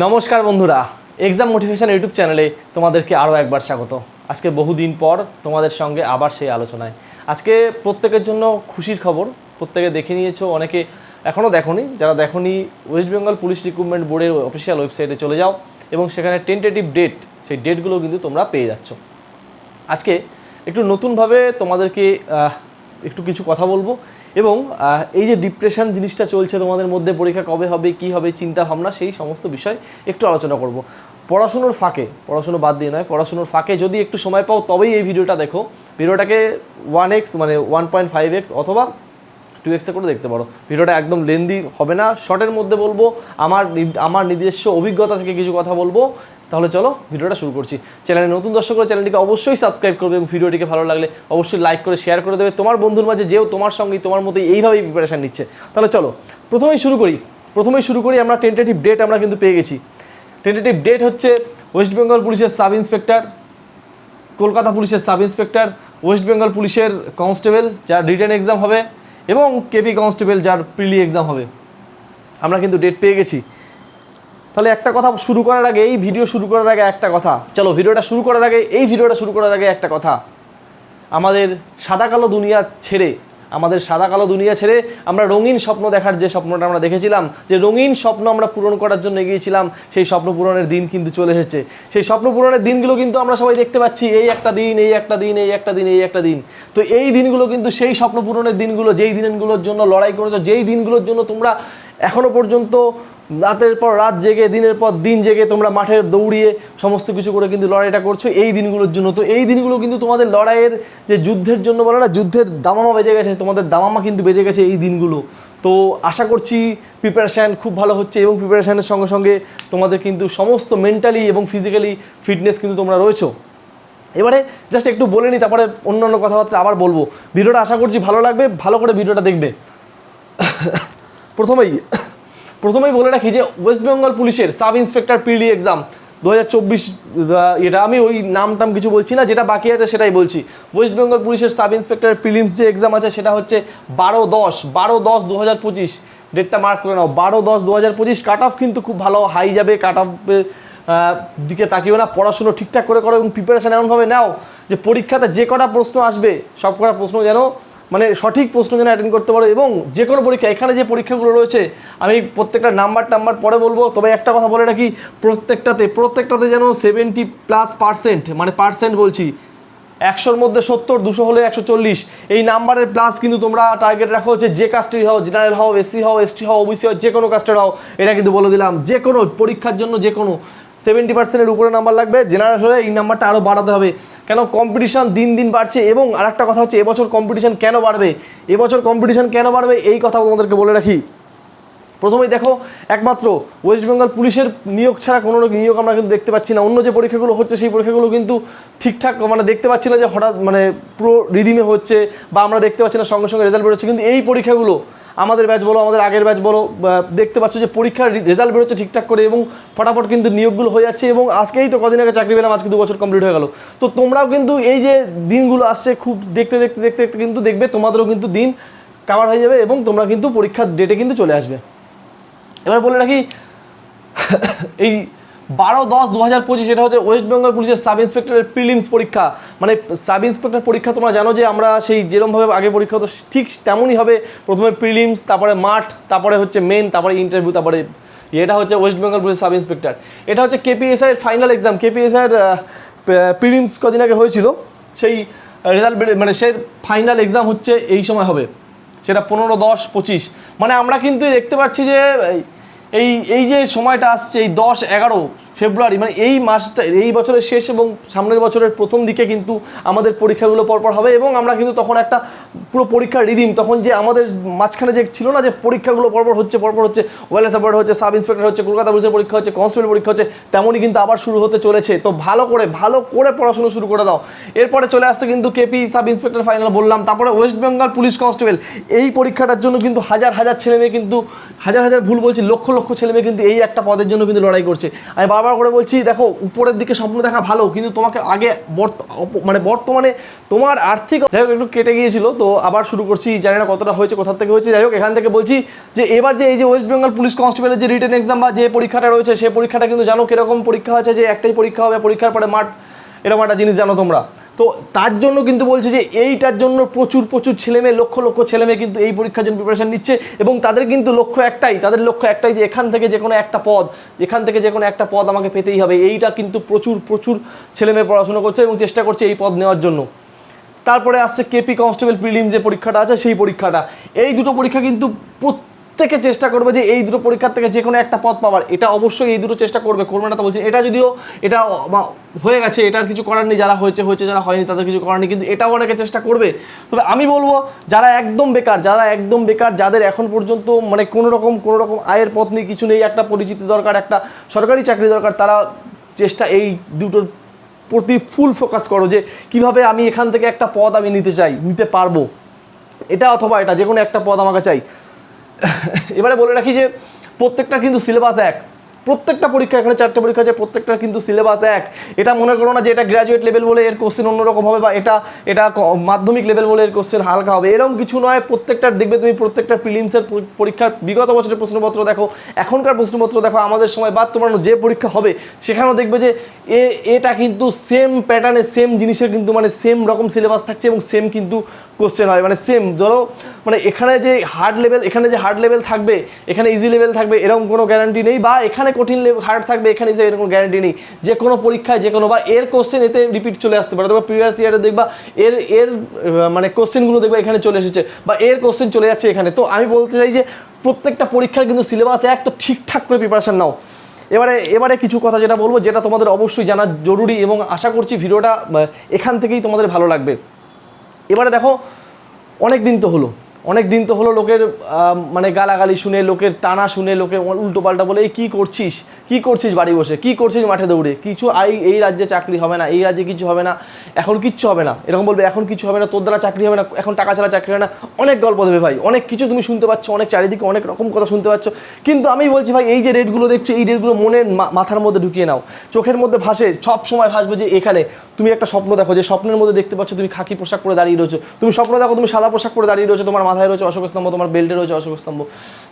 নমস্কার বন্ধুরা exam motivation YouTube চ্যানেলে তোমাদেরকে আরও একবার স্বাগত। আজকে বহুদিন পর তোমাদের সঙ্গে আবার সেই আলোচনায়। আজকে প্রত্যেকের জন্য খুশির খবর, প্রত্যেকে দেখে নিয়েছো, অনেকে এখনও দেখোনি। যারা দেখোনি ওয়েস্ট বেঙ্গল পুলিশ রিক্রুটমেন্ট বোর্ডের অফিসিয়াল ওয়েবসাইটে চলে যাও এবং সেখানে টেন্টেটিভ ডেট সেই ডেটগুলো কিন্তু তোমরা পেয়ে যাচ্ছ। আজকে একটু নতুনভাবে তোমাদেরকে একটু কিছু কথা বলব। এবং এই যে ডিপ্রেশন জিনিসটা চলছে তোমাদের মধ্যে, পরীক্ষা কবে হবে, কি হবে চিন্তা ভাবনা সেই সমস্ত বিষয় একটু আলোচনা করব। পড়াশুনোর ফাঁকে, পড়াশুনো বাদ দিয়ে নয়, পড়াশুনোর ফাঁকে যদি একটু সময় পাও, তবেই এই ভিডিওটা দেখো। ভিডিওটাকে ওয়ান এক্স মানে ওয়ান পয়েন্ট ফাইভ এক্স অথবা টু এক্সে করে দেখতে পারো। ভিডিওটা একদম লেন্দি হবে না। শর্টের মধ্যে বলব, আমার আমার নিজস্ব অভিজ্ঞতা থেকে কিছু কথা বলব। তাহলে চলো ভিডিওটা শুরু করছি। চ্যানেলে নতুন দর্শক করে চ্যানেলটিকে অবশ্যই সাবস্ক্রাইব করবে এবং ভিডিওটিকে ভালো লাগলে অবশ্যই লাইক করে শেয়ার করে দেবে। তোমার বন্ধুর মাঝে যেও তোমার সঙ্গেই তোমার মতোই এইভাবেই প্রিপারেশান নিচ্ছে। তাহলে চলো, প্রথমেই শুরু করি। প্রথমেই শুরু করি আমরা টেন্টেটিভ ডেট আমরা কিন্তু পেয়ে গেছি। টেন্টেটিভ ডেট হচ্ছে ওয়েস্ট বেঙ্গল পুলিশের সাব ইন্সপেক্টর কলকাতা পুলিশের সাব ইন্সপেক্টর ওয়েস্ট বেঙ্গল পুলিশের কনস্টেবল যার রিটার্ন এক্সাম হবে, এবং কেপি কনস্টেবল যার প্রিলি এক্সাম হবে। আমরা কিন্তু ডেট পেয়ে গেছি। তাহলে একটা কথা শুরু করার আগে, এই ভিডিও শুরু করার আগে একটা কথা। চলো ভিডিওটা শুরু করার আগে, এই ভিডিওটা শুরু করার আগে একটা কথা। আমাদের সাদা কালো দুনিয়া ছেড়ে, আমাদের সাদা কালো দুনিয়া ছেড়ে আমরা রঙিন স্বপ্ন দেখার যে স্বপ্নটা আমরা দেখেছিলাম, যে রঙিন স্বপ্ন আমরা পূরণ করার জন্য এগিয়েছিলাম, সেই স্বপ্ন পূরণের দিন কিন্তু চলে এসেছে। সেই স্বপ্ন পূরণের দিনগুলো কিন্তু আমরা সবাই দেখতে পাচ্ছি, এই একটা দিন, এই একটা দিন, এই একটা দিন, এই একটা দিন। তো এই দিনগুলো কিন্তু সেই স্বপ্ন পূরণের দিনগুলো, যেই দিনগুলোর জন্য লড়াই করেছ, যেই দিনগুলোর জন্য তোমরা এখনও পর্যন্ত রাতের পর রাত জেগে, দিনের পর দিন জেগে তোমরা মাঠে দৌড়িয়ে সমস্ত কিছু করে কিন্তু লড়াইটা করছ এই দিনগুলোর জন্য। তো এই দিনগুলো কিন্তু তোমাদের লড়াইয়ের যে যুদ্ধের জন্য বলো না, যুদ্ধের দামামা বেজে গেছে, তোমাদের দামামা কিন্তু বেজে গেছে এই দিনগুলো। তো আশা করছি প্রিপারেশান খুব ভালো হচ্ছে এবং প্রিপারেশানের সঙ্গে সঙ্গে তোমাদের কিন্তু সমস্ত মেন্টালি এবং ফিজিক্যালি ফিটনেস কিন্তু তোমরা রয়েছো। এবারে জাস্ট একটু বলে নিই তারপরে অন্য অন্য কথাবার্তা আবার বলব। ভিডিওটা আশা করছি ভালো লাগবে, ভালো করে ভিডিওটা দেখবে। প্রথমেই প্রথমেই বলে রাখি যে ওয়েস্ট বেঙ্গল পুলিশের সাব ইন্সপেক্টর পিডি এক্সাম দু হাজার চব্বিশ এটা আমি ওই নাম টাম কিছু বলছি না, যেটা বাকি আছে সেটাই বলছি। ওয়েস্ট বেঙ্গল পুলিশের সাব ইন্সপেক্টর প্রিলিমস যে এক্সাম আছে, সেটা হচ্ছে বারো দশ বারো দশ দু হাজার পঁচিশ। ডেটটা মার্ক করে নাও, বারো দশ দু হাজার পঁচিশ কাট অফ কিন্তু খুব ভালো হাই যাবে কাট অফের দিকে তাকিও না, পড়াশুনো ঠিকঠাক করে করো এবং প্রিপারেশান এমনভাবে নাও যে পরীক্ষাতে যে কটা প্রশ্ন আসবে সব কটা প্রশ্ন যেন মানে সঠিক প্রশ্ন যেন অ্যাটেন্ড করতে পারো এবং যে কোনো পরীক্ষা, এখানে যে পরীক্ষাগুলো রয়েছে, আমি প্রত্যেকটা নাম্বার টাম্বার পরে বলব, তবে একটা কথা বলে রাখি, প্রত্যেকটাতে প্রত্যেকটাতে যেন সেভেন্টি প্লাস পার্সেন্ট মানে পার্সেন্ট বলছি, একশোর মধ্যে সত্তর, দুশো হলে একশো চল্লিশ, এই নাম্বারের প্লাস কিন্তু তোমরা টার্গেট রাখো হচ্ছে যে কাস্টের হও জেনারেল হও এসসি হও এসটি হও ওবিসি হও, যে কোনো কাস্টের হও, এটা কিন্তু বলে দিলাম, যে কোনো পরীক্ষার জন্য যে কোনো সেভেন্টি পার্সেন্টের উপরে নাম্বার লাগবে। জেনারেল হলে এই নাম্বারটা আরও বাড়াতে হবে। কেন? কম্পিটিশান দিন দিন বাড়ছে এবং আরেকটা কথা হচ্ছে, এবছর কম্পিটিশান কেন বাড়বে? এবছর কম্পিটিশান কেন বাড়বে? এই কথা তোমাদেরকে বলে রাখি। প্রথমেই দেখো, একমাত্র ওয়েস্ট বেঙ্গল পুলিশের নিয়োগ ছাড়া কোনো নিয়োগ আমরা কিন্তু দেখতে পাচ্ছি না। অন্য যে পরীক্ষাগুলো হচ্ছে, সেই পরীক্ষাগুলো কিন্তু ঠিকঠাক মানে দেখতে পাচ্ছি না যে হঠাৎ মানে পুরো রিদিমে হচ্ছে বা আমরা দেখতে পাচ্ছি না, সঙ্গে সঙ্গে রেজাল্ট বেরোচ্ছে। কিন্তু এই পরীক্ষাগুলো আমাদের ব্যাচ বলো, আমাদের আগের ব্যাচ বলো দেখতে পাচ্ছ যে পরীক্ষার রেজাল্ট বেরোচ্ছে ঠিকঠাক করে এবং ফটাফট কিন্তু নিয়োগগুলো হয়ে যাচ্ছে এবং আজকেই তো কদিন আগে চাকরি পেলাম, আজকে দু বছর কমপ্লিট হয়ে গেল। তো তোমরাও কিন্তু এই যে দিনগুলো আসছে খুব দেখতে দেখতে দেখতে দেখতে কিন্তু দেখবে, তোমাদেরও কিন্তু দিন কাভার হয়ে যাবে এবং তোমরা কিন্তু পরীক্ষার ডেটে কিন্তু চলে আসবে। এবার বলে রাখি, এই বারো দশ দু হাজার পঁচিশ, এটা হচ্ছে ওয়েস্ট বেঙ্গল পুলিশের সাব ইন্সপেক্টরের প্রিলিমস পরীক্ষা। মানে সাব ইন্সপেক্টর পরীক্ষা তোমরা জানো যে আমরা সেই যেরমভাবে আগে পরীক্ষা হতো, ঠিক তেমনই হবে। প্রথমে প্রিলিমস তারপরে মাঠ, তারপরে হচ্ছে মেন তারপরে ইন্টারভিউ তারপরে এটা হচ্ছে West Bengal police sub inspector এটা হচ্ছে কেপিএসআই এর ফাইনাল এক্সাম কেপিএসআই এর প্রিলিমস কদিন আগে হয়েছিল। সেই রেজাল্ট মানে সেই ফাইনাল এক্সাম হচ্ছে এই সময় হবে। সেটা পনেরো দশ পঁচিশ। মানে আমরা কিন্তু দেখতে পাচ্ছি যে এই- এই যে সময়টা আসছে এই দশ এগারো ফেব্রুয়ারি মানে এই মাসটা, এই বছরের শেষ এবং সামনের বছরের প্রথম দিকে কিন্তু আমাদের পরীক্ষাগুলো পরপর হবে এবং আমরা কিন্তু তখন একটা পুরো পরীক্ষার রিদিম, তখন যে আমাদের মাঝখানে যে ছিল না যে পরীক্ষাগুলো পরপর হচ্ছে পরপর হচ্ছে ওয়েলনেস অ্যাওয়ার্ড হচ্ছে, সাব ইন্সপেক্টর হচ্ছে, কলকাতা পুলিশের পরীক্ষা হচ্ছে, কনস্টেবল পরীক্ষা হচ্ছে, তেমনই কিন্তু আবার শুরু হতে চলেছে। তো ভালো করে ভালো করে পড়াশুনো শুরু করে দাও। এরপরে চলে আসতে কিন্তু কেপি সাব ইন্সপেক্টর ফাইনাল বললাম, তারপরে ওয়েস্ট বেঙ্গল পুলিশ কনস্টেবল। এই পরীক্ষাটার জন্য কিন্তু হাজার হাজার ছেলে মেয়ে কিন্তু, হাজার হাজার ভুল বলছি, লক্ষ লক্ষ ছেলে মেয়ে কিন্তু এই একটা পদের জন্য কিন্তু লড়াই করছে। আমি বারবার বারবার করে বলছি, দেখো, উপরের দিকে স্বপ্ন দেখা ভালো, কিন্তু তোমাকে আগে মানে বর্তমানে তোমার আর্থিক যাই একটু কেটে গিয়েছিল, তো আবার শুরু করছি, জানি না কতটা হয়েছে কোথা থেকে হয়েছে, যাই হোক, এখান থেকে বলছি যে এবার যে এই যে ওয়েস্ট বেঙ্গল পুলিশ কনস্টেবলের যে রিটার্ন এক্সাম বা যে পরীক্ষাটা রয়েছে সেই পরীক্ষাটা কিন্তু জানো কীরকম পরীক্ষা হয়েছে, যে একটাই পরীক্ষা হবে, পরীক্ষার পরে মাঠ, এরকম একটা জিনিস জানো তোমরা। তো তার জন্য কিন্তু বলছে যে এইটার জন্য প্রচুর প্রচুর ছেলেমেয়ে লক্ষ লক্ষ ছেলেমেয়ে কিন্তু এই পরীক্ষার জন্য প্রিপারেশন নিচ্ছে এবং তাদের কিন্তু লক্ষ্য একটাই, তাদের লক্ষ্য একটাই যে এখান থেকে যে কোনো একটা পদ, যেখান থেকে যে কোনো একটা পদ আমাকে পেতেই হবে। এইটা কিন্তু প্রচুর প্রচুর ছেলেমেয়ে পড়াশোনা করছে এবং চেষ্টা করছে এই পদ নেওয়ার জন্য। তারপরে আসছে কেপি কনস্টেবল প্রিলিম যে পরীক্ষাটা আছে, সেই পরীক্ষাটা। এই দুটো পরীক্ষা কিন্তু প্রত্যেকে চেষ্টা করবে যে এই দুটো পরীক্ষার থেকে যে কোনো একটা পদ পাওয়ার। এটা অবশ্যই এই দুটো চেষ্টা করবে। করবে না তা বলছি, এটা যদিও এটা হয়ে গেছে, এটার কিছু করার নেই, যারা হয়েছে হয়েছে, যারা হয়নি, তাদের কিছু করার নেই, কিন্তু এটাও অনেকে চেষ্টা করবে। তবে আমি বলব, যারা একদম বেকার, যারা একদম বেকার, যাদের এখন পর্যন্ত মানে কোনো রকম কোনো রকম আয়ের পথ নেই, কিছু নেই, একটা পরিচিতি দরকার, একটা সরকারি চাকরি দরকার, তারা চেষ্টা এই দুটোর প্রতি ফুল ফোকাস করো যে কীভাবে আমি এখান থেকে একটা পদ আমি নিতে চাই, নিতে পারব। এটা অথবা এটা, যে কোনো একটা পদ আমাকে চাই। এবারে বলে রাখি যে প্রত্যেকটা কিন্তু সিলেবাস এক। প্রত্যেকটা পরীক্ষা, এখানে চারটে পরীক্ষা আছে প্রত্যেকটা কিন্তু সিলেবাস এক। এটা মনে করো না যে এটা গ্র্যাজুয়েট লেভেল বলে এর কোশ্চেন অন্যরকম হবে বা এটা এটা মাধ্যমিক লেভেল বলে এর কোশ্চেন হালকা হবে। এরকম কিছু নয় প্রত্যেকটা দেখবে তুমি প্রত্যেকটা প্রিলিমসের পরীক্ষার বিগত বছরের প্রশ্নপত্র দেখো, এখনকার প্রশ্নপত্র দেখো, আমাদের সময় বাদ তোমার যে পরীক্ষা হবে, সেখানেও দেখবে যে এ, এটা কিন্তু সেম প্যাটার্নে সেম জিনিসের কিন্তু মানে সেম রকম সিলেবাস থাকছে এবং সেম কিন্তু কোশ্চেন হয়। মানে সেম ধরো মানে এখানে যে হার্ড লেভেল এখানে যে হার্ড লেভেল থাকবে, এখানে ইজি লেভেল থাকবে, এরকম কোনো গ্যারান্টি নেই বা এখানে কঠিন হার্ড থাকবে, এখানে যে এরকম গ্যারান্টি নেই। যে কোনো পরীক্ষায়, যে কোনো বা এর কোশ্চেন এতে রিপিট চলে আসতে পারে। বা প্রিভিয়াস ইয়ারে দেখবা, এর এর মানে কোশ্চেনগুলো দেখবা এখানে চলে এসেছে বা এর কোশ্চেন চলে যাচ্ছে এখানে। তো আমি বলতে চাই যে প্রত্যেকটা পরীক্ষার কিন্তু সিলেবাস এক, তো ঠিকঠাক করে প্রিপারেশান নাও। এবারে এবারে কিছু কথা যেটা বলব, যেটা তোমাদের অবশ্যই জানা জরুরি এবং আশা করছি ভিডিওটা এখান থেকেই তোমাদের ভালো লাগবে। এবারে দেখো, অনেক দিন তো হলো। অনেক দিন তো হলো লোকের মানে গালাগালি শুনে, লোকের টানা শুনে, লোকে উল্টো পাল্টা বলে, এই কী করছিস? কী করছিস বাড়ি বসে? কী করছিস মাঠে দৌড়ে? কিছু আই, এই রাজ্যে চাকরি হবে না, এই রাজ্যে কিছু হবে না, এখন কিচ্ছু হবে না। এরকম বলবে, এখন কিছু হবে না, তোর দ্বারা চাকরি হবে না, এখন টাকা ছাড়া চাকরি হবে না। অনেক গল্প দেবে ভাই, অনেক কিছু তুমি শুনতে পাচ্ছ, অনেক চারিদিকে অনেক রকম কথা শুনতে পাচ্ছ। কিন্তু আমি বলছি ভাই, এই যে রেটগুলো দেখছ, এই রেটগুলো মনের মাথার মধ্যে ঢুকিয়ে নাও। চোখের মধ্যে ভাসে, সব সময় ভাসবে যে এখানে। তুমি একটা স্বপ্ন দেখো, যে স্বপ্নের মধ্যে দেখতে পাচ্ছ তুমি খাকি পোশাক পরে দাঁড়িয়ে রয়েছো। তুমি স্বপ্ন দেখো, তুমি সাদা পোশাক পরে দাঁড়িয়ে রয়েছো, তোমার মাথায় রয়েছে অশোক স্তম্ভ, তোমার বেল্টে রয়েছে অশোক স্তম্ভ,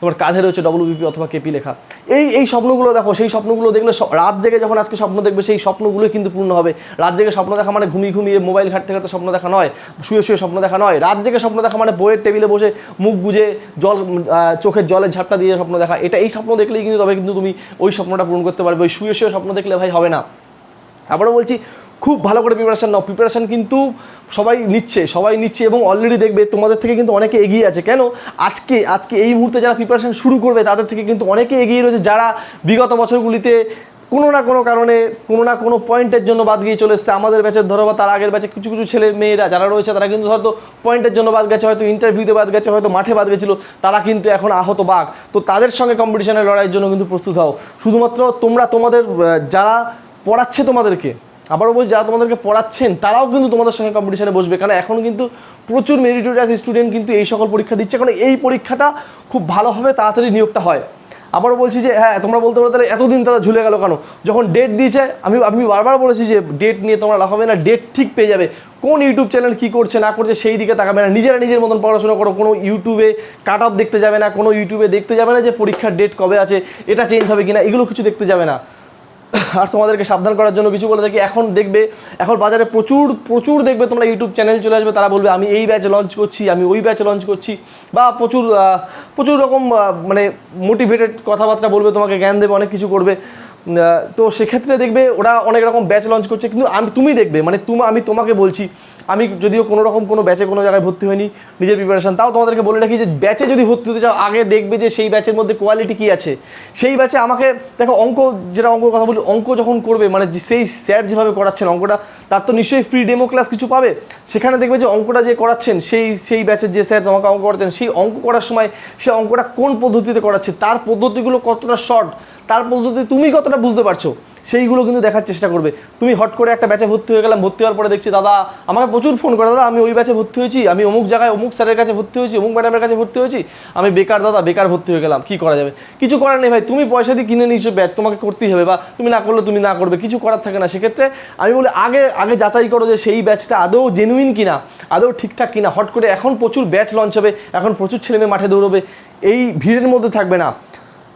তোমার কাঁধে রয়েছে ডব্লিউবিপি অথবা কেপি লেখা। এই এই স্বপ্নগুলো দেখো, সেই স্বপ্নগুলো দেখলে রাত জেগে যখন আজকে স্বপ্ন দেখবে, সেই স্বপ্নগুলো কিন্তু পূর্ণ হবে। রাত জেগে স্বপ্ন দেখা মানে ঘুমিয়ে ঘুমিয়ে মোবাইল ঘাটতে ঘাটতে স্বপ্ন দেখা নয়, শুয়ে শুয়ে স্বপ্ন দেখা নয়। রাত জেগে স্বপ্ন দেখা মানে বইয়ের টেবিলে বসে মুখ বুঝে জল চোখের জলের ঝাপটা দিয়ে স্বপ্ন দেখা। এটা এই স্বপ্ন দেখলেই কিন্তু, তবে কিন্তু তুমি ওই স্বপ্নটা পূরণ করতে পারবে। ওই শুয়ে শুয়ে স্বপ্ন দেখলে ভাই হবে না। আবারও বলছি খুব ভালো করে প্রিপারেশান নাও। প্রিপারেশান কিন্তু সবাই নিচ্ছে সবাই নিচ্ছে এবং অলরেডি দেখবে, তোমাদের থেকে কিন্তু অনেকে এগিয়ে আছে। কেন? আজকে আজকে এই মুহূর্তে যারা প্রিপারেশান শুরু করবে, তাদের থেকে কিন্তু অনেকে এগিয়ে রয়েছে যারা বিগত বছরগুলিতে কোনো না কোনো কারণে, কোনো না কোনো পয়েন্টের জন্য বাদ গিয়ে চলে এসছে। আমাদের ব্যাচের ধরো বা তার আগের ব্যাচে কিছু কিছু ছেলে মেয়েরা যারা রয়েছে, তারা কিন্তু হয়তো পয়েন্টের জন্য বাদ গেছে, হয়তো ইন্টারভিউতে বাদ গেছে, হয়তো মাঠে বাদ গেছিল, তারা কিন্তু এখন আহত বাঘ। তো তাদের সঙ্গে কম্পিটিশনের লড়াইয়ের জন্য কিন্তু প্রস্তুত হও। শুধুমাত্র তোমরা তোমাদের যারা পড়াচ্ছে তোমাদেরকে আবারও বলছি, যারা তোমাদেরকে পড়াচ্ছেন, তারাও কিন্তু তোমাদের সঙ্গে কম্পিটিশনে বসবে। কারণ এখন কিন্তু প্রচুর মেরিটোরিয়াস স্টুডেন্ট কিন্তু এই সকল পরীক্ষা দিচ্ছে। কারণ এই পরীক্ষাটা খুব ভালোভাবে তাড়াতাড়ি নিয়োগটা হয়। আবারও বলছি যে হ্যাঁ তোমরা বলতে পারো তাহলে এতদিন তারা ঝুলে গেল কেন? যখন ডেট দিয়েছে, আমি আমি বারবার বলেছি যে ডেট নিয়ে তোমরা লাভ হবে না ডেট ঠিক পেয়ে যাবে। কোন ইউটিউব চ্যানেল কী করছে, না করছে, সেই দিকে তাকাবে না। নিজেরা নিজের মতন পড়াশোনা করো। কোনো ইউটিউবে কাট দেখতে যাবে না, কোনো ইউটিউবে দেখতে যাবে না যে পরীক্ষার ডেট কবে আছে, এটা চেঞ্জ হবে কিনা, এগুলো কিছু দেখতে যাবে না। আর তোমাদেরকে সাবধান করার জন্য কিছু বলে থাকি এখন দেখবে, এখন বাজারে প্রচুর প্রচুর দেখবে তোমরা ইউটিউব চ্যানেল চলে আসবে, তারা বলবে, আমি এই ব্যাচ লঞ্চ করছি, আমি ওই ব্যাচ লঞ্চ করছি। বা প্রচুর প্রচুর রকম মানে মোটিভেটেড কথাবার্তা বলবে, তোমাকে জ্ঞান দেবে, অনেক কিছু করবে। তো সেক্ষেত্রে দেখবে ওরা অনেক রকম ব্যাচ লঞ্চ করছে, কিন্তু আমি, তুমি দেখবে মানে তুমি, আমি তোমাকে বলছি আমি যদিও কোনো রকম কোনো ব্যাচে কোনো জায়গায় ভর্তি হয়নি নিজের প্রিপারেশান তাও তোমাদেরকে বলে রাখি যে ব্যাচে যদি ভর্তি হতে চাও, আগে দেখবে যে সেই ব্যাচের মধ্যে কোয়ালিটি কী আছে। সেই ব্যাচে আমাকে, দেখো অঙ্ক, যেটা অঙ্ক কথা বলি, অঙ্ক যখন করবে মানে সেই স্যার যেভাবে করাচ্ছেন অঙ্কটা, তার তো নিশ্চয়ই ফ্রি ডেমো ক্লাস কিছু পাবে। সেখানে দেখবে যে অঙ্কটা যে করাচ্ছেন, সেই সেই ব্যাচের যে স্যার তোমাকে অঙ্ক করাতেন, সেই অঙ্ক করার সময় সে অঙ্কটা কোন পদ্ধতিতে করাচ্ছে, তার পদ্ধতিগুলো কতটা শর্ট তার পদ্ধতি তুমি কতটা বুঝতে পারছ? সেইগুলো কিন্তু দেখার চেষ্টা করবে। তুমি হট করে একটা ব্যাচে ভর্তি হয়ে গেলাম, ভর্তি হওয়ার পরে দেখছি, দাদা, আমাকে প্রচুর ফোন করে, দাদা, আমি ওই ব্যাচে ভর্তি হয়েছি, আমি অমুক জায়গায়, অমুক স্যারের কাছে ভর্তি হয়েছি, অমুক ম্যাডামের কাছে ভর্তি হয়েছি, আমি বেকার, দাদা, বেকার ভর্তি হয়ে গেলাম, কি করা যাবে? কিছু করার নেই ভাই, তুমি পয়সা দিয়ে কিনে নিয়েছো ব্যাচ তোমাকে করতেই হবে, বা তুমি না করলে তুমি না করবে, কিছু করার থাকে না। সেক্ষেত্রে আমি বলি, আগে আগে যাচাই করো যে সেই ব্যাচটা আদৌ জেনুইন কিনা, আদৌ ঠিকঠাক কিনা। হট করে এখন প্রচুর ব্যাচ লঞ্চ হবে, এখন প্রচুর ছেলে মেয়ে মাঠে দৌড়বে, এই ভিড়ের মধ্যে থাকবে না।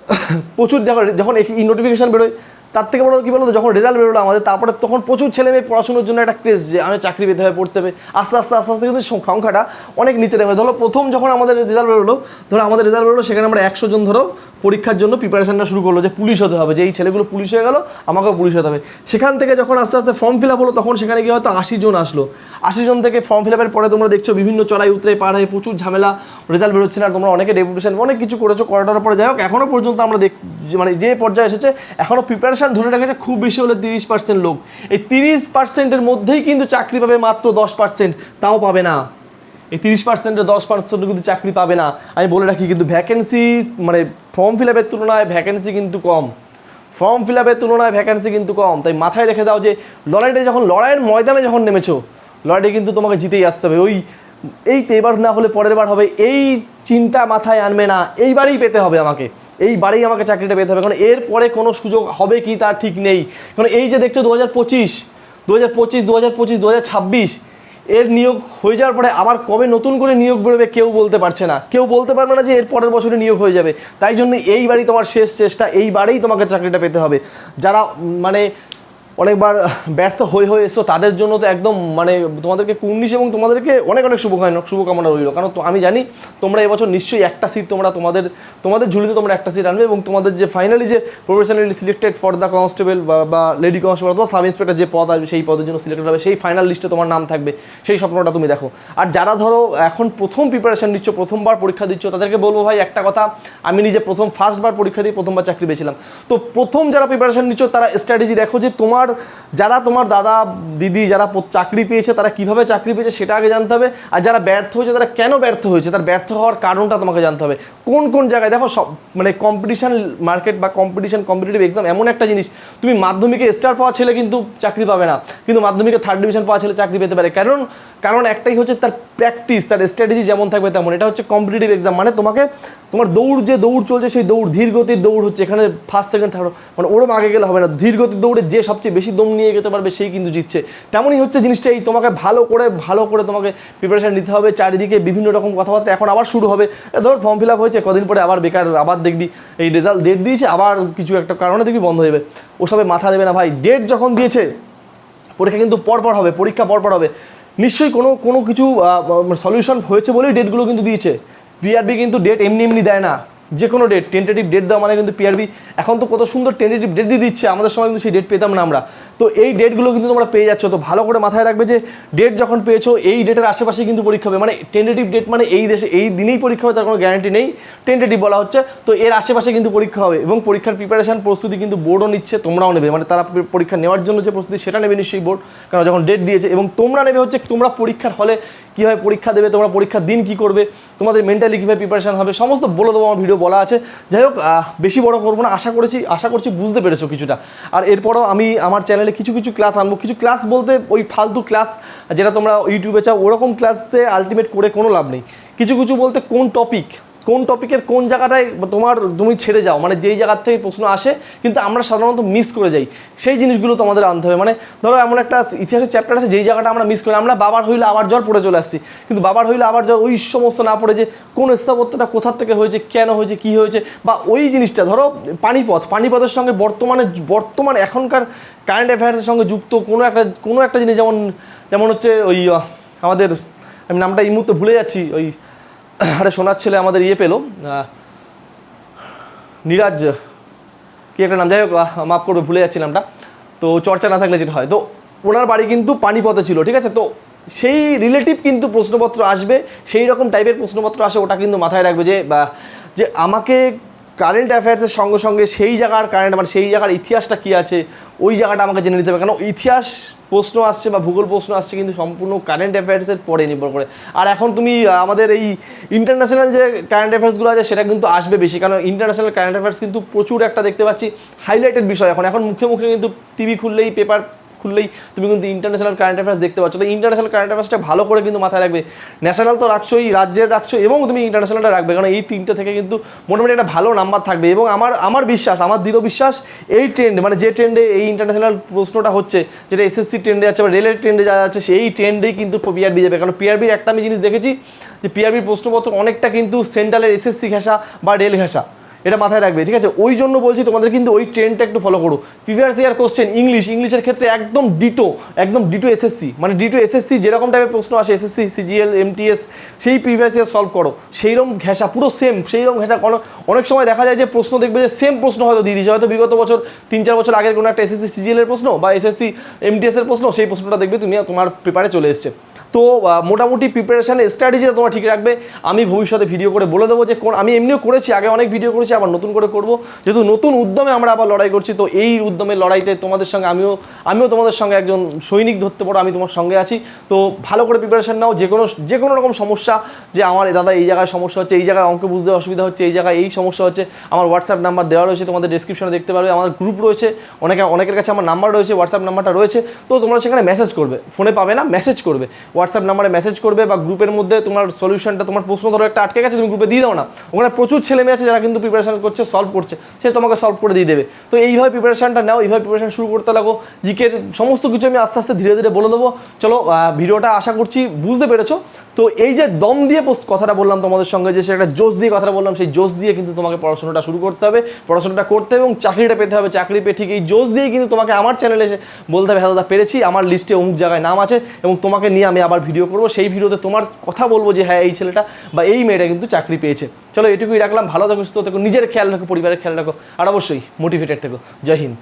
প্রচুর দেখো, যখন এই নোটিফিকেশান বেরোয় তার থেকে বড় কী বলতো, যখন রেজাল্ট বেরোলো আমাদের, তারপরে তখন প্রচুর ছেলে মেয়ে পড়াশোনার জন্য একটা ক্রেজ যে আমি চাকরি পেতে হবে, পড়তে হবে। আস্তে আস্তে আস্তে আস্তে কিন্তু সংখ্যাটা অনেক নিচে নেমে। ধরো প্রথম যখন আমাদের রেজাল্ট বেরোলো, ধরো আমাদের রেজাল্ট বেরোলো, সেখানে আমরা একশো জন ধরো পরীক্ষার জন্য প্রিপারেশনটা শুরু করল যে পুলিশ হতে হবে, যে এই ছেলেগুলো পুলিশ হয়ে গেল, আমাকেও পুলিশ হতে হবে। সেখান থেকে যখন আস্তে আস্তে ফর্ম ফিল আপ হলো, তখন সেখানে গিয়ে হয়তো আশি জন আসলো। আশি জন থেকে ফর্ম ফিল আপের পরে তোমরা দেখছ বিভিন্ন চড়াই উতরে পার হয়ে প্রচুর ঝামেলা রেজাল্ট বেরোচ্ছে না তোমরা অনেকে ডেপুটেশন অনেক কিছু করেছ, করাটার পরে যাই হোক এখনও পর্যন্ত আমরা দেখ মানে যে পর্যায়ে এসেছে এখনও প্রিপারেশন ধরে রেখেছে খুব বেশি হলে তিরিশ পার্সেন্ট লোক। এই তিরিশ পার্সেন্টের মধ্যেই কিন্তু চাকরি পাবে মাত্র দশ পার্সেন্ট তাও পাবে না। এই তিরিশ পার্সেন্টের দশ পার্সেন্ট কিন্তু চাকরি পাবে না। আমি বলে রাখি কিন্তু ভ্যাকেন্সি মানে ফর্ম ফিল আপের তুলনায় ভ্যাকেন্সি কিন্তু কম। ফর্ম ফিল আপের তুলনায় ভ্যাকেন্সি কিন্তু কম। তাই মাথায় রেখে দাও যে, লড়াইটা যখন, লড়াইয়ের ময়দানে যখন নেমেছো, লড়াইটা কিন্তু তোমাকে জিতেই আসতে হবে। ওই, এই তো এবার না হলে পরের বার হবে, এই চিন্তা মাথায় আনবে না। এইবারেই পেতে হবে আমাকে। এইবারেই আমাকে চাকরিটা পেতে হবে। কারণ এরপরে কোনো সুযোগ হবে কি তার ঠিক নেই। কারণ এই যে দেখছ, দু হাজার পঁচিশ, দু হাজার পঁচিশ, দু হাজার পঁচিশ, দু হাজার ছাব্বিশ এর নিয়োগ হয়ে যাওয়ার পরে আবার কবে নতুন করে নিয়োগ বেরোবে কেউ বলতে পারছে না। কেউ বলতে পারবে না যে এর পরের বছরে নিয়োগ হয়ে যাবে। তাই জন্য এইবারই তোমার শেষ চেষ্টা, এইবারেই তোমাকে চাকরিটা পেতে হবে। যারা মানে অনেকবার ব্যর্থ হয়ে হয়ে এসো, তাদের জন্য তো একদম মানে তোমাদেরকে কুর্নিশ এবং তোমাদেরকে অনেক অনেক শুভকামনা শুভকামনা রইল। কারণ তো আমি জানি তোমরা এবছর নিশ্চয়ই একটা সিট তোমরা তোমাদের তোমাদের ঝুলিতে তোমরা একটা সিট আনবে এবং তোমাদের যে ফাইনালি যে professionally selected for the constable বা লেডি কনস্টেবল অথবা সাব ইন্সপেক্টর যে পদ আসবে, সেই পদের জন্য সিলেক্টেড হবে, সেই ফাইনাল লিস্টে তোমার নাম থাকবে, সেই স্বপ্নটা তুমি দেখো। আর যারা ধরো এখন প্রথম প্রিপারেশন নিচ্ছ, প্রথমবার পরীক্ষা দিচ্ছ, তাদেরকে বলব ভাই একটা কথা, আমি নিজে প্রথম ফার্স্টবার পরীক্ষা দিয়ে প্রথমবার চাকরি পেয়েছিলাম। তো প্রথম যারা প্রিপারেশন নিচ্ছ, তারা স্ট্র্যাটেজি দেখো যে তোমার যারা তোমার দাদা, দিদি, যারা চাকরি পেয়েছে, তারা কীভাবে চাকরি পেয়েছে সেটা আগে জানতে হবে। আর যারা ব্যর্থ হয়েছে, তারা কেন ব্যর্থ হয়েছে? তার ব্যর্থ হওয়ার কারণটা তোমাকে জানতে হবে। কোন কোন জায়গায়? দেখো, সব মানে কম্পিটিশন মার্কেট বা কম্পিটিশন কম্পিটিটিভ এক্সাম এমন একটা জিনিস। তুমি মাধ্যমিকে স্টার পাওয়া ছেলে কিন্তু চাকরি পাবে না। কিন্তু মাধ্যমিকে থার্ড ডিভিশন পাওয়া ছেলে চাকরি পেতে পারে। কারণ কারণ একটাই হচ্ছে তার প্র্যাকটিস তার স্ট্র্যাটেজি যেমন থাকবে তেমন। এটা হচ্ছে কম্পিটিটিভ এক্সাম মানে তোমাকে, তোমার দৌড় যে দৌড় চলছে, সেই দৌড় ধীর গতির দৌড় হচ্ছে। এখানে ফার্স্ট সেকেন্ড থার্ড মানে ওরম আগে গেলে হবে না। ধীর গতির দৌড়ে যে সবচেয়ে বেশি দম নিয়ে যেতে পারবে, সেই কিন্তু জিতছে। তেমনই হচ্ছে জিনিসটা এই তোমাকে ভালো করে ভালো করে তোমাকে প্রিপারেশান নিতে হবে, চারিদিকে বিভিন্ন রকম কথাবার্তা এখন আবার শুরু হবে। ধর ফর্ম ফিল আপ হয়েছে, কদিন পরে আবার বেকার, আবার দেখবি, এই রেজাল্ট ডেট দিয়েছে, আবার কিছু একটা কারণে দেখবি বন্ধ হয়ে যাবে। ওসবে মাথা দেবে না ভাই। ডেট যখন দিয়েছে, পরীক্ষা কিন্তু পরপর হবে, পরীক্ষা পরপর হবে। নিশ্চয়ই কোনো কোনো কিছু সলিউশন হয়েছে বলেই ডেটগুলো কিন্তু দিয়েছে। পিআরবি কিন্তু ডেট এমনি এমনি দেয় না। যে কোনো ডেট টেন্টেটিভ ডেট দেওয়া মানে কিন্তু পিআরবি এখন তো কত সুন্দর টেন্টেটিভ ডেট দিয়ে দিচ্ছে, আমাদের সময় কিন্তু সেই ডেট পেতাম না আমরা। তো এই ডেটগুলো কিন্তু তোমরা পেয়ে যাচ্ছ, তো ভালো করে মাথায় রাখবে যে ডেট যখন পেয়েছ, এই ডেটের আশেপাশে কিন্তু পরীক্ষা হবে। মানে টেন্টেটিভ ডেট মানে এই দেশে, এই দিনেই পরীক্ষা হবে, তার কোনো গ্যারান্টি নেই। টেন্টেটিভ বলা হচ্ছে, তো এর আশেপাশে কিন্তু পরীক্ষা হবে এবং পরীক্ষার প্রিপারেশন প্রস্তুতি কিন্তু বোর্ডও নিচ্ছে, তোমরাও নেবে। মানে তারা পরীক্ষা নেওয়ার জন্য যে প্রস্তুতি, সেটা নেবে নিশ্চয়ই বোর্ড কারণ যখন ডেট দিয়েছে এবং তোমরা নেবে হচ্ছে, তোমরা পরীক্ষার হলে কীভাবে পরীক্ষা দেবে, তোমরা পরীক্ষার দিন কী করবে, তোমাদের মেন্টালি কীভাবে প্রিপারেশান হবে, সমস্ত বলে দেবো আমার ভিডিও বলা আছে। যাই হোক বেশি বড় করব না, আশা করেছি, আশা করছি বুঝতে পেরেছ কিছুটা। আর এরপরও আমি আমার চ্যানেলে কিছু কিছু ক্লাস আনব। কিছু ক্লাস বলতে ওই ফালতু ক্লাস যেটা তোমরা ইউটিউবে চাও, ওরকম ক্লাসতে আলটিমেট করে কোনো লাভ নেই। কিছু কিছু বলতে কোন টপিক কোন টপিকের কোন জায়গাটায় তোমার তুমি ছেড়ে যাও মানে যেই জায়গার থেকে প্রশ্ন আসে, কিন্তু আমরা সাধারণত মিস করে যাই। সেই জিনিসগুলো তোমাদের আনতে হবে। মানে ধরো এমন একটা ইতিহাসের চ্যাপ্টার আছে, যেই জায়গাটা আমরা মিস করি, আমরা বাবার হইলে আবার জ্বর পড়ে চলে আসছি। কিন্তু বাবার হইলে আবার জ্বর, ওই সমস্ত না পড়ে যে কোন স্থাপত্যটা কোথার থেকে হয়েছে, কেন হয়েছে, কি হয়েছে, বা ওই জিনিসটা, ধরো পানিপথ, পানিপথের সঙ্গে বর্তমানে বর্তমান এখনকার কারেন্ট অ্যাফেয়ার্সের সঙ্গে যুক্ত কোনো একটা কোনো একটা জিনিস যেমন যেমন হচ্ছে ওই আমাদের, আমি নামটা এই মুহূর্তে ভুলে যাচ্ছি, ওই আরে, সোনার ছেলে আমাদের ইয়ে পেল। নিরাজ, কি একটা নাম? যাই হোক মাফ করবে, ভুলে যাচ্ছি নামটা। তো চর্চা না থাকলে যেটা হয়। তো ওনার বাড়ি কিন্তু পানিপথে ছিল, ঠিক আছে? তো সেই রিলেটিভ কিন্তু প্রশ্নপত্র আসবে, সেই রকম টাইপের প্রশ্নপত্র আসে, ওটা কিন্তু মাথায় রাখবে যে, বা, যে আমাকে কারেন্ট অ্যাফেয়ার্সের সঙ্গে সঙ্গে সেই জায়গার কারেন্ট মানে সেই জায়গার ইতিহাসটা কী আছে, ওই জায়গাটা আমাকে জেনে নিতে হবে। কেন ইতিহাস প্রশ্ন আসছে বা ভূগোল প্রশ্ন আসছে, কিন্তু সম্পূর্ণ কারেন্ট অ্যাফেয়ার্সের পরে নির্ভর করে। আর এখন তুমি আমাদের এই ইন্টারন্যাশনাল যে কারেন্ট অ্যাফেয়ার্সগুলো আছে, সেটা কিন্তু আসবে বেশি। কারণ ইন্টারন্যাশনাল কারেন্ট অ্যাফেয়ার্স কিন্তু প্রচুর একটা দেখতে পাচ্ছি হাইলাইটেড বিষয় এখন। এখন মুখে মুখে কিন্তু টিভি খুললেই পেপার খুললেই তুমি কিন্তু ইন্টারন্যাশনাল কারেন্ট অ্যাফেয়ার্স দেখতে পাচ্ছ। তো ইন্টারন্যাশনাল কারেন্ট অ্যাফেয়ার্সটা ভালো করে কিন্তু মাথায় রাখবে। ন্যাশনাল তো রাখছোই, রাজ্যের রাখছো, এবং তুমি ইন্টারন্যাশনালটা রাখবে। কারণ এই তিনটে থেকে কিন্তু মোটামুটি একটা ভালো নাম্বার থাকবে। এবং আমার আমার বিশ্বাস, আমার দৃঢ় বিশ্বাস, এই ট্রেন্ড মানে যে ট্রেন্ডে এই ইন্টারন্যাশনাল প্রশ্নটা হচ্ছে, যেটা এসএসসি ট্রেন্ডে আছে বা রেলের ট্রেন্ডে যা আছে, সেই ট্রেন্ডেই কিন্তু পিআরবি যাবে। কারণ পিআরবির একটা আমি জিনিস দেখেছি যে পিআরবির প্রশ্নপত্র অনেকটা কিন্তু সেন্ট্রালের এসএসসি ঘেঁষা বা রেল ঘেঁষা। এটা মাথায় রাখবে, ঠিক আছে? ওই জন্য বলছি তোমাদের কিন্তু ওই ট্রেনটা একটু ফলো করো। প্রিভিয়াস ইয়ার কোশ্চেন ইংলিশ ইংলিশের ক্ষেত্রে একদম ডিটো একদম ডিটো এসএসসি মানে ডিটো এসএসসি যেরকম টাইপের প্রশ্ন আসে এসএসসি সিজিএল এমটিএস সেই প্রিভিয়াস ইয়ার সলভ করো। সেই রকম ঘেঁষা, পুরো সেম সেইরকম ঘেঁষা, কোনো অনেক সময় দেখা যায় যে প্রশ্ন দেখবে যে সেম প্রশ্ন হয়তো দিয়ে দিয়েছে। হয়তো বিগত বছর তিন চার বছর আগের কোনো একটা এসএসসি সিজিএল এর প্রশ্ন বা এসএসসি এমটিএস এর প্রশ্ন, সেই প্রশ্নটা দেখবে তুমি তোমার পেপারে চলে এসছে। তো মোটামুটি প্রিপারেশানের স্ট্র্যাটেজিটা তোমার ঠিক রাখবে। আমি ভবিষ্যতে ভিডিও করে বলে দেবো যে কোন, আমি এমনিও করেছি, আগে অনেক ভিডিও করেছি, আবার নতুন করে করব। যেহেতু নতুন উদ্যমে আমরা আবার লড়াই করছি, তো এই উদ্যমের লড়াইতে তোমাদের সঙ্গে আমিও আমিও তোমাদের সঙ্গে একজন সৈনিক ধরতে পারো, আমি তোমার সঙ্গে আছি। তো ভালো করে প্রিপারেশান নাও, যে কোনো যে কোনো রকম সমস্যা, যে আমার দাদা এই জায়গায় সমস্যা হচ্ছে, এই জায়গায় অঙ্ক বুঝতে অসুবিধা হচ্ছে, এই জায়গায় এই সমস্যা হচ্ছে, আমার হোয়াটসঅ্যাপ নাম্বার দেওয়া রয়েছে, তোমাদের ডিসক্রিপশনে দেখতে পারবে আমার গ্রুপ রয়েছে, অনেকে, অনেকের কাছে আমার নাম্বার রয়েছে হোয়াটসঅ্যাপ নাম্বারটা রয়েছে, তো তোমরা সেখানে মেসেজ করবে ফোনে পাবে না মেসেজ করবে হোয়াটসঅ্যাপ নাম্বারে মেসেজ করবে বা গ্রুপের মধ্যে তোমার সলিউশনটা তোমার প্রশ্ন ধরো একটা আটকে গেছে, তুমি গ্রুপে দিয়ে দাও না। ওখানে প্রচুর ছেলে মেয়ে আছে যারা কিন্তু প্রিপারেশন করছে সলভ করছে। সে তোমাকে সলভ করে দিয়ে দেবে। তো এইভাবে প্রিপারেশনটা নাও, এইভাবে প্রিপারেশন শুরু করতে লাগো। জিকের সমস্ত কিছু আমি আস্তে আস্তে ধীরে ধীরে বলে দেবো। চলো ভিডিওটা আশা করছি বুঝতে পেরেছ। তো এই যে দম দিয়ে কথাটা বললাম তোমাদের সঙ্গে, যে সেটা জোশ দিয়ে কথাটা বললাম, সেই জোশ দিয়ে কিন্তু তোমাকে পড়াশোনাটা শুরু করতে হবে। পড়াশোনাটা করতে এবং চাকরিটা পেতে হবে। চাকরি পেয়ে ঠিক এই জোশ দিয়ে কিন্তু তোমাকে আমার চ্যানেলে এসে বলতে হবে হ্যাঁ দাদা, পেরেছি। আমার লিস্টে অমুক জায়গায় নাম আছে এবং তোমাকে নিয়ে আমি আবার ভিডিও করব, সেই ভিডিওতে তোমার কথা বলব যে হ্যাঁ এই ছেলেটা বা এই মেয়েটা কিন্তু চাকরি পেয়েছে। চলো এটুকুই রাখলাম, ভালো থাকো, সুস্থ থেকো, নিজের খেয়াল রাখো, পরিবারের খেয়াল রাখো, আর অবশ্যই মোটিভেটেড থেকো। জয় হিন্দ।